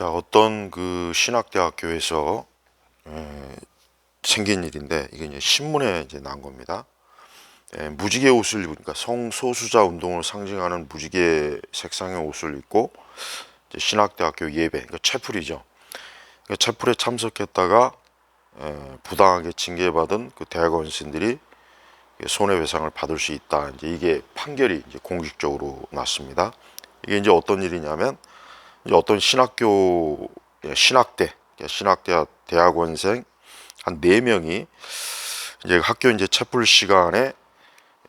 자, 어떤 그 신학대학교에서 에, 생긴 일인데 이게 이제 신문에 이제 난 겁니다. 에, 무지개 옷을 입으니까 성소수자 운동을 상징하는 무지개 색상의 옷을 입고 신학대학교 예배, 그러니까 채플이죠. 그러니까 채플에 참석했다가 에, 부당하게 징계받은 그 대학원생들이 손해배상을 받을 수 있다. 이제 이게 판결이 이제 공식적으로 났습니다. 이게 이제 어떤 일이냐면 어떤 신학교 예, 신학대 예, 신학대 대학원생 한 네 명이 이제 학교 이제 채플 시간에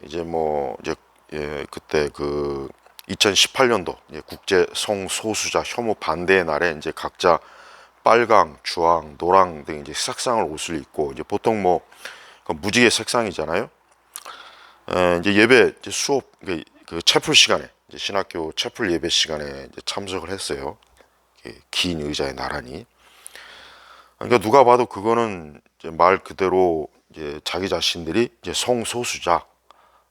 이제 뭐 이제 예, 그때 그 2018년도 국제 성소수자 혐오 반대의 날에 이제 각자 빨강, 주황, 노랑 등 이제 색상을 옷을 입고 이제 보통 뭐그 무지개 색상이잖아요. 에, 이제 예배 이제 수업 그, 그 채플 시간에 이제 신학교 채플 예배 시간에 참석을 했어요. 긴 의자에 나란히. 그러니까 누가 봐도 그거는 말 그대로 자기 자신들이 성소수자,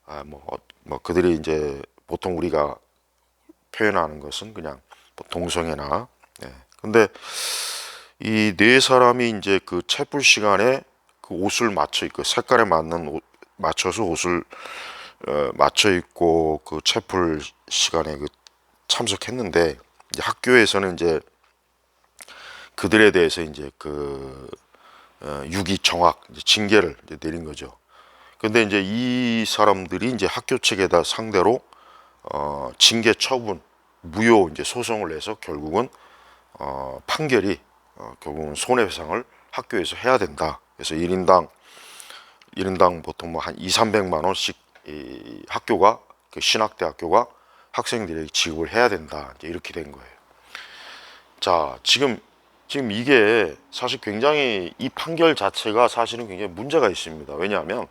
아, 뭐, 어, 뭐 그들이 이제 보통 우리가 표현하는 것은 그냥 뭐 동성애나, 예. 근데 이 네 사람이 이제 그 채플 시간에 그 옷을 맞춰 입고 색깔에 맞는 옷, 맞춰서 옷을 어, 맞춰 입고 그 채플 시간에 그 참석했는데 이제 학교에서는 이제 그들에 대해서 이제 그 어, 유기 정학 징계를 이제 내린 거죠. 근데 이제 이 사람들이 이제 학교 측에다 상대로 어, 징계 처분 무효 이제 소송을 내서 결국은 어, 판결이 어, 결국은 손해배상을 학교에서 해야 된다. 그래서 1인당 1인당 보통 뭐한 2, 300만 원씩 이 학교가 그 신학대학교가 학생들에게 지급을 해야 된다. 이제 이렇게 된 거예요. 자, 지금 지금 이게 사실 굉장히 이 판결 자체가 사실은 굉장히 문제가 있습니다. 왜냐하면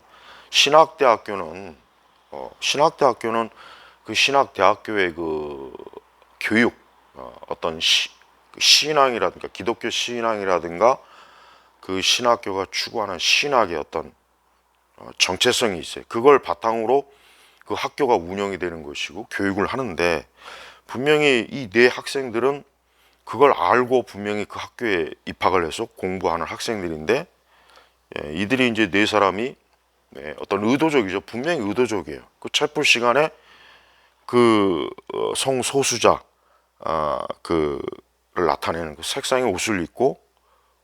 신학대학교는 어, 신학대학교는 그 신학대학교의 그 교육 어, 어떤 시, 그 신앙이라든가 기독교 신앙이라든가 그 신학교가 추구하는 신학의 어떤 어, 정체성이 있어요. 그걸 바탕으로 그 학교가 운영이 되는 것이고 교육을 하는데 분명히 이 네 학생들은 그걸 알고 분명히 그 학교에 입학을 해서 공부하는 학생들인데 예, 이들이 이제 네 사람이 네, 어떤 의도적이죠. 분명히 의도적이에요. 그 채플 시간에 그 어, 성소수자 아, 그를 나타내는 그 색상의 옷을 입고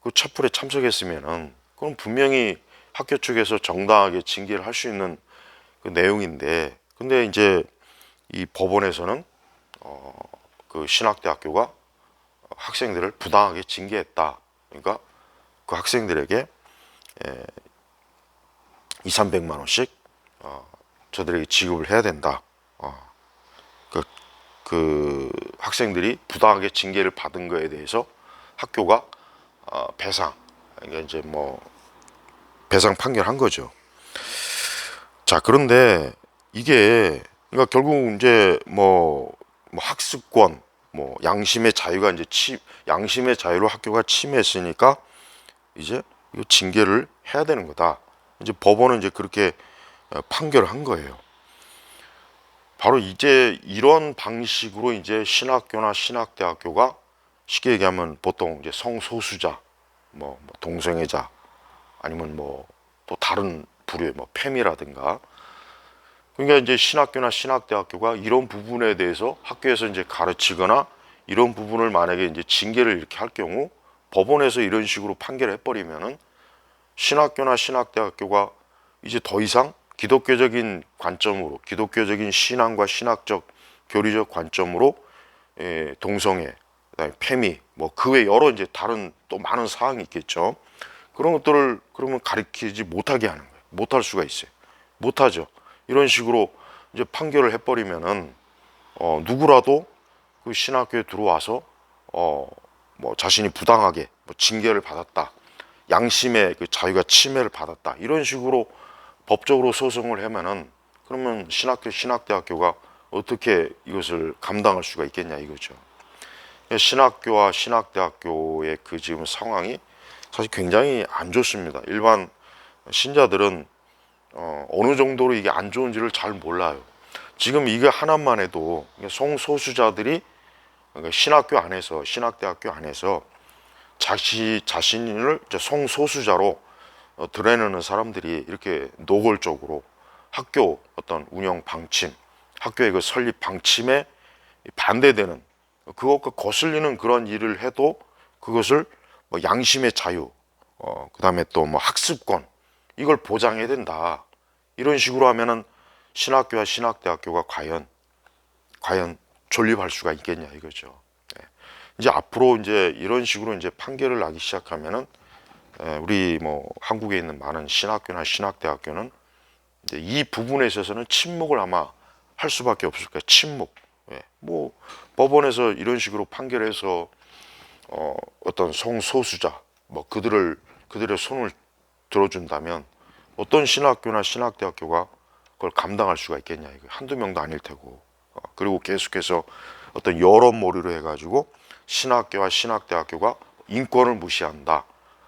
그 채플에 참석했으면은 그건 분명히 학교 측에서 정당하게 징계를 할 수 있는 그 내용인데 근데 이제 이 법원에서는 어, 그 신학대학교가 학생들을 부당하게 징계했다. 그러니까 그 학생들에게 에, 2, 300만 원씩 어, 저들에게 지급을 해야 된다. 어, 그, 그 학생들이 부당하게 징계를 받은 거에 대해서 학교가 어, 배상, 그러니까 이제 뭐 배상 판결한 거죠. 자, 그런데 이게 그러니까 결국 이제 뭐, 뭐 학습권, 뭐 양심의 자유가 이제 치, 양심의 자유로 학교가 침해했으니까 이제 이거 징계를 해야 되는 거다. 이제 법원은 이제 그렇게 어, 판결을 한 거예요. 바로 이제 이런 방식으로 이제 신학교나 신학대학교가 쉽게 얘기하면 보통 이제 성소수자, 뭐, 뭐 동성애자 아니면 뭐 또 다른 부류의 뭐 페미라든가 그러니까 이제 신학교나 신학대학교가 이런 부분에 대해서 학교에서 이제 가르치거나 이런 부분을 만약에 이제 징계를 이렇게 할 경우 법원에서 이런 식으로 판결해 버리면은 신학교나 신학대학교가 이제 더 이상 기독교적인 관점으로 기독교적인 신앙과 신학적 교리적 관점으로 예, 동성애, 그다음에 페미, 뭐 그 외 여러 이제 다른 또 많은 사항이 있겠죠. 그런 것들을 그러면 가리키지 못하게 하는 거예요. 못할 수가 있어요. 못하죠. 이런 식으로 이제 판결을 해버리면은 어, 누구라도 그 신학교에 들어와서 어, 뭐 자신이 부당하게 뭐 징계를 받았다. 양심의 그 자유가 침해를 받았다. 이런 식으로 법적으로 소송을 하면은 그러면 신학교 신학대학교가 어떻게 이것을 감당할 수가 있겠냐 이거죠. 신학교와 신학대학교의 그 지금 상황이 사실 굉장히 안 좋습니다. 일반 신자들은 어, 어느 정도로 이게 안 좋은지를 잘 몰라요. 지금 이게 하나만 해도 성소수자들이 그러니까 신학교 안에서 신학대학교 안에서 자시 자신을 이제 성소수자로 어, 드러내는 사람들이 이렇게 노골적으로 학교 어떤 운영 방침, 학교의 그 설립 방침에 반대되는 그것과 거슬리는 그런 일을 해도 그것을 뭐 양심의 자유, 어, 그 다음에 또 뭐 학습권 이걸 보장해야 된다. 이런 식으로 하면은 신학교와 신학대학교가 과연 과연 존립할 수가 있겠냐 이거죠. 예. 이제 앞으로 이제 이런 식으로 이제 판결을 나기 시작하면은 예, 우리 뭐 한국에 있는 많은 신학교나 신학대학교는 이제 이 부분에 있어서는 침묵을 아마 할 수밖에 없을 거예요. 침묵. 예. 뭐 법원에서 이런 식으로 판결해서 어, 어떤 성소수자 뭐 그들을 그들의 손을 들어준다면 어떤 신학교나 신학대학교가 그걸 감당할 수가 있겠냐 이거. 한두 명도 아닐 테고. 어, 그리고 계속해서 어떤 여론몰이로 해가지고 신학교와 신학대학교가 인권을 무시한다.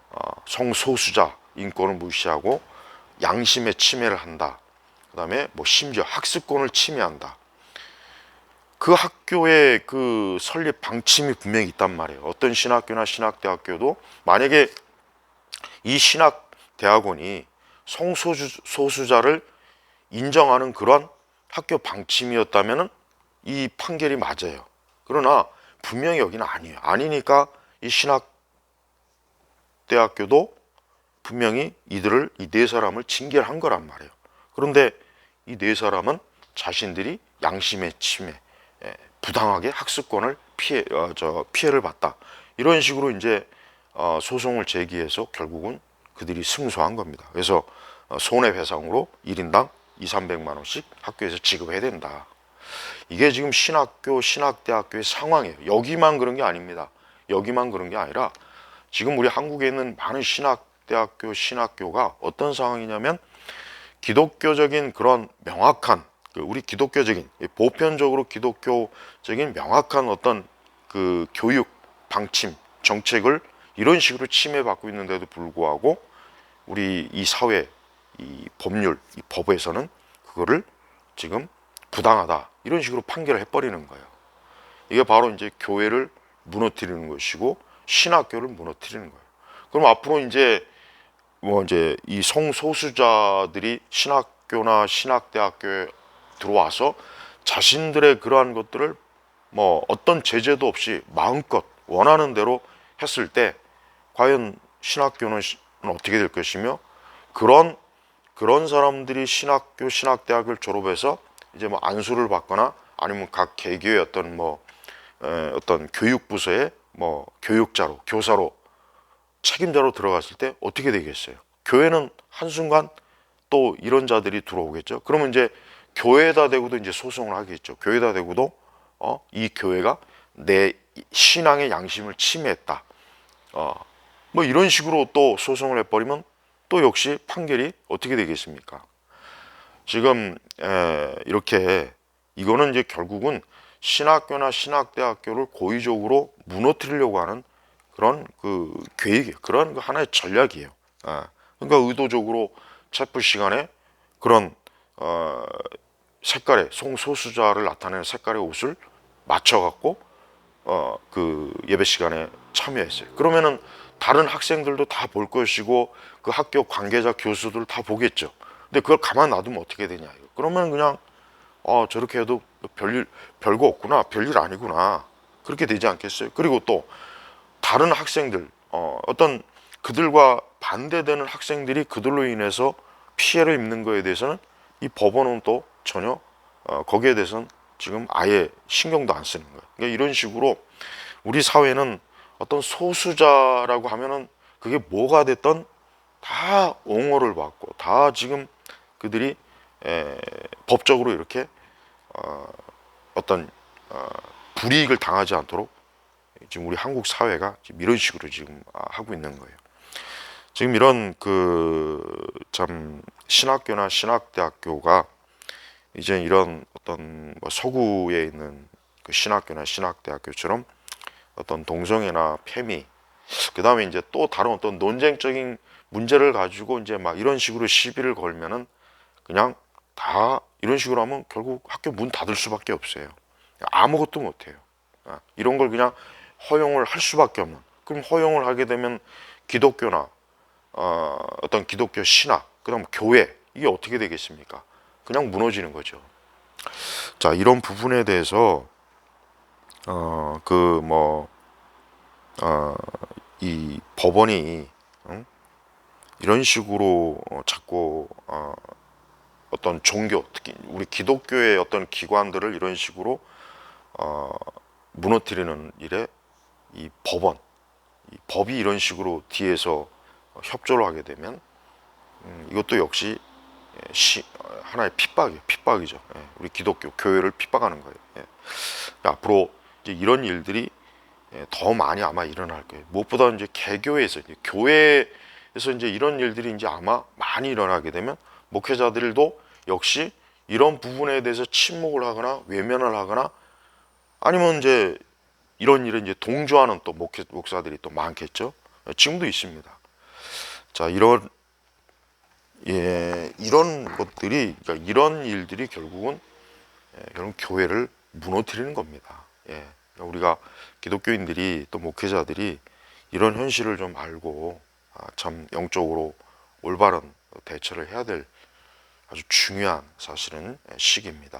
어, 성소수자 인권을 무시하고 양심의 침해를 한다. 그 다음에 뭐 심지어 학습권을 침해한다 그 학교의 그 설립 방침이 분명히 있단 말이에요. 어떤 신학교나 신학대학교도 만약에 이 신학대학원이 성소수자를 인정하는 그런 학교 방침이었다면은 이 판결이 맞아요. 그러나 분명히 여기는 아니에요. 아니니까 이 신학대학교도 분명히 이들을 이 네 사람을 징계를 한 거란 말이에요. 그런데 이 네 사람은 자신들이 양심의 침해, 예, 부당하게 학습권을 피해 어, 저 피해를 봤다 이런 식으로 이제 어, 소송을 제기해서 결국은 그들이 승소한 겁니다. 그래서 어, 손해배상으로 1인당 2, 300만 원씩 학교에서 지급해야 된다. 이게 지금 신학교, 신학대학교의 상황이에요. 여기만 그런 게 아닙니다. 여기만 그런 게 아니라 지금 우리 한국에 있는 많은 신학대학교, 신학교가 어떤 상황이냐면 기독교적인 그런 명확한 그 우리 기독교적인 보편적으로 기독교적인 명확한 어떤 그 교육 방침 정책을 이런 식으로 침해받고 있는데도 불구하고 우리 이 사회 이 법률 이 법에서는 그거를 지금 부당하다 이런 식으로 판결을 해버리는 거예요. 이게 바로 이제 교회를 무너뜨리는 것이고 신학교를 무너뜨리는 거예요. 그럼 앞으로 이제 뭐 이제 이 성소수자들이 신학교나 신학대학교에 들어와서 자신들의 그러한 것들을 뭐 어떤 제재도 없이 마음껏 원하는 대로 했을 때 과연 신학교는 시- 어떻게 될 것이며 그런 그런 사람들이 신학교 신학대학을 졸업해서 이제 뭐 안수를 받거나 아니면 각 개교의 어떤 뭐 에, 어떤 교육 부서에 뭐 교육자로 교사로 책임자로 들어갔을 때 어떻게 되겠어요? 교회는 한순간 또 이런 자들이 들어오겠죠. 그러면 이제 교회에다 대고도 이제 소송을 하겠죠. 교회에다 대고도 어, 이 교회가 내 신앙의 양심을 침해했다. 어, 뭐 이런 식으로 또 소송을 해버리면 또 역시 판결이 어떻게 되겠습니까? 지금 에, 이렇게 이거는 이제 결국은 신학교나 신학대학교를 고의적으로 무너뜨리려고 하는 그런 그 계획이에요. 그런 그 하나의 전략이에요. 아, 그러니까 의도적으로 체포 시간에 그런 어, 색깔의 성소수자를 나타내는 색깔의 옷을 맞춰갖고 어, 그 예배 시간에 참여했어요. 그러면은 다른 학생들도 다 볼 것이고 그 학교 관계자 교수들 다 보겠죠. 근데 그걸 가만 놔두면 어떻게 되냐. 그러면 그냥 어, 저렇게 해도 별일 별거 없구나, 별일 아니구나 그렇게 되지 않겠어요? 그리고 또 다른 학생들 어, 어떤 그들과 반대되는 학생들이 그들로 인해서 피해를 입는 거에 대해서는 이 법원은 또 전혀 어, 거기에 대해서는 지금 아예 신경도 안 쓰는 거예요. 그러니까 이런 식으로 우리 사회는 어떤 소수자라고 하면은 그게 뭐가 됐던 다 옹호를 받고 다 지금 그들이 에, 법적으로 이렇게 어, 어떤 어, 불이익을 당하지 않도록 지금 우리 한국 사회가 지금 이런 식으로 지금 아, 하고 있는 거예요. 지금 이런 그 참 신학교나 신학대학교가 이제 이런 어떤 뭐 서구에 있는 그 신학교나 신학대학교처럼 어떤 동성애나 페미 그 다음에 이제 또 다른 어떤 논쟁적인 문제를 가지고 이제 막 이런 식으로 시비를 걸면은 그냥 다 이런 식으로 하면 결국 학교 문 닫을 수밖에 없어요. 아무것도 못해요. 아, 이런 걸 그냥 허용을 할 수밖에 없는. 그럼 허용을 하게 되면 기독교나 어, 어떤 기독교 신학, 그다음 교회 이게 어떻게 되겠습니까? 그냥 무너지는 거죠. 자 이런 부분에 대해서 어 그 뭐 어 이 법원이 응? 이런 식으로 어, 자꾸 어, 어떤 종교 특히 우리 기독교의 어떤 기관들을 이런 식으로 어, 무너뜨리는 일에 이 법원 이 법이 이런 식으로 뒤에서 협조를 하게 되면 음, 이것도 역시 예, 시, 어, 하나의 핍박이에요. 핍박이죠. 예, 우리 기독교 교회를 핍박하는 거예요. 예. 앞으로 이제 이런 일들이 예, 더 많이 아마 일어날 거예요. 무엇보다 이제 개교에서 이제 교회에서 이제 이런 일들이 이제 아마 많이 일어나게 되면 목회자들도 역시 이런 부분에 대해서 침묵을 하거나 외면을 하거나 아니면 이제 이런 일에 이제 동조하는 또 목회, 목사들이 또 많겠죠. 예, 지금도 있습니다. 자 이런 예 이런 것들이 그러니까 이런 일들이 결국은 예, 결국 교회를 무너뜨리는 겁니다. 예, 그러니까 우리가 기독교인들이 또 목회자들이 이런 현실을 좀 알고 아, 참 영적으로 올바른 대처를 해야 될 아주 중요한 사실은 시기입니다.